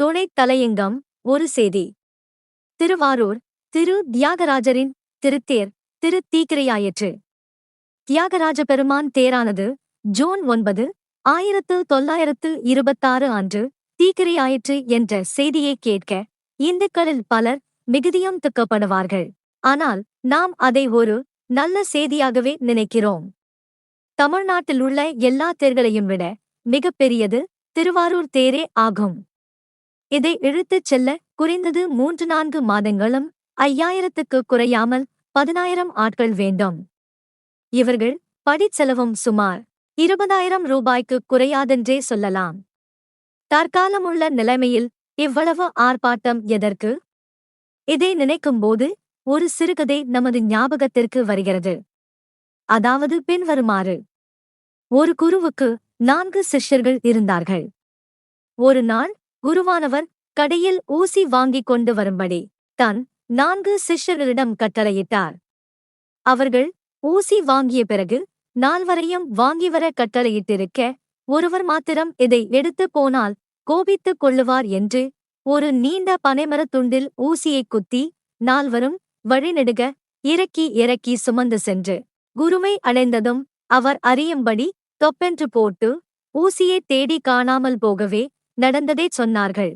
துணைத் தலையங்கம் ஒரு செய்தி. திருவாரூர் திரு. தியாகராஜரின் திருத்தேர் திரு. தீக்கிரையாயிற்று. தியாகராஜ பெருமான் தேரானது ஜூன் ஒன்பது ஆயிரத்து தொள்ளாயிரத்து இருபத்தாறு அன்று தீக்கிரையாயிற்று என்ற செய்தியை கேட்க இந்துக்களில் பலர் மிகுதியம் துக்கப்படுவார்கள். ஆனால் நாம் அதை ஒரு நல்ல செய்தியாகவே நினைக்கிறோம். தமிழ்நாட்டில் உள்ள எல்லா தேர்களையும் விட மிகப்பெரியது திருவாரூர் தேரே ஆகும். இதை இழுத்துச் செல்ல குறைந்தது மூன்று நான்கு மாதங்களும் ஐயாயிரத்துக்கு குறையாமல் பதினாயிரம் ஆட்கள் வேண்டும். இவர்கள் படிச்செலவும் சுமார் இருபதாயிரம் ரூபாய்க்கு குறையாதென்றே சொல்லலாம். தற்காலமுள்ள நிலைமையில் இவ்வளவு ஆர்ப்பாட்டம் எதற்கு? இதை நினைக்கும்போது ஒரு சிறுகதை நமது ஞாபகத்திற்கு வருகிறது. அதாவது பின்வருமாறு. ஒரு குருவுக்கு நான்கு சிஷ்யர்கள் இருந்தார்கள். ஒரு நாள் குருவானவர் கடையில் ஊசி வாங்கிக் கொண்டு வரும்படி தன் நான்கு சிஷ்யர்களிடம் கட்டளையிட்டார். அவர்கள் ஊசி வாங்கிய பிறகு நால்வரையும் வாங்கி வர கட்டளையிட்டிருக்க ஒருவர் மாத்திரம் இதை எடுத்துப் போனால் கோபித்துக் கொள்ளுவார் என்று ஒரு நீண்ட பனைமரத் துண்டில் ஊசியைக் குத்தி நால்வரும் வழிநெடுக இறக்கி இறக்கி சுமந்து சென்று குருவை அடைந்ததும் அவர் அறியும்படி தொப்பென்று போட்டு ஊசியைத் தேடி காணாமல் போகவே நடந்ததே சொன்னார்கள்.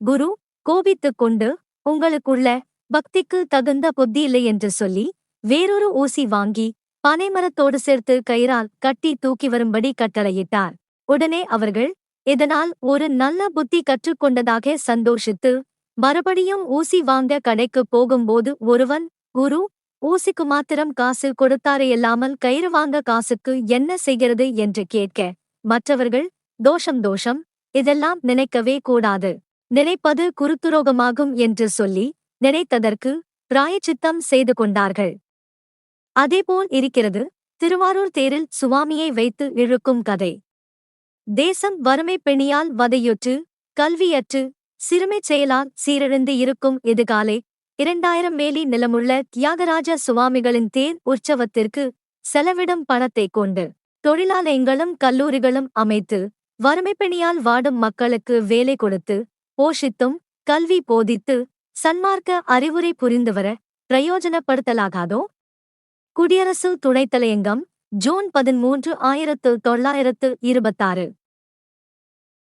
குரு கோபித்துக் கொண்டு உங்களுக்குள்ள பக்திக்கு தகுந்த புத்தி இல்லை என்று சொல்லி வேறொரு ஊசி வாங்கி பனைமரத்தோடு சேர்த்து கயிறால் கட்டி தூக்கி வரும்படி கட்டளையிட்டார். உடனே அவர்கள் இதனால் ஒரு நல்ல புத்தி கற்றுக்கொண்டதாக சந்தோஷித்து மறுபடியும் ஊசி வாங்க கடைக்குப் போகும்போது ஒருவன் குரு ஊசிக்கு மாத்திரம் காசு கொடுத்தாரையல்லாமல் கயிறு வாங்க காசுக்கு என்ன செய்கிறது? என்று கேட்க மற்றவர்கள் தோஷம் தோஷம் இதெல்லாம் நினைக்கவே கூடாது. நினைப்பது குருத்துரோகமாகும் என்று சொல்லி நினைத்ததற்கு பிராயச்சித்தம் செய்து கொண்டார்கள். அதேபோல் இருக்கிறது திருவாரூர் தேரில் சுவாமியை வைத்து இழுக்கும் கதை. தேசம் வறுமை பெணியால் வதையுற்று கல்வியற்று சிறுமைச் செயலால் சீரழிந்து இருக்கும் இதுகாலை இரண்டாயிரம் மேலி நிலமுள்ள தியாகராஜ சுவாமிகளின் தேர் உற்சவத்திற்கு செலவிடும் பணத்தைக் கொண்டு தொழிலாலயங்களும் கல்லூரிகளும் அமைத்து வறுமைப்பெணியால் வாடும் மக்களுக்கு வேலை கொடுத்து போஷித்தும் கல்வி போதித்து சன்மார்க்க அறிவுரை புரிந்துவர பிரயோஜனப்படுத்தலாகாதோ? குடியரசு துணைத் தலையங்கம் ஜூன் பதிமூன்று ஆயிரத்து தொள்ளாயிரத்து இருபத்தாறு.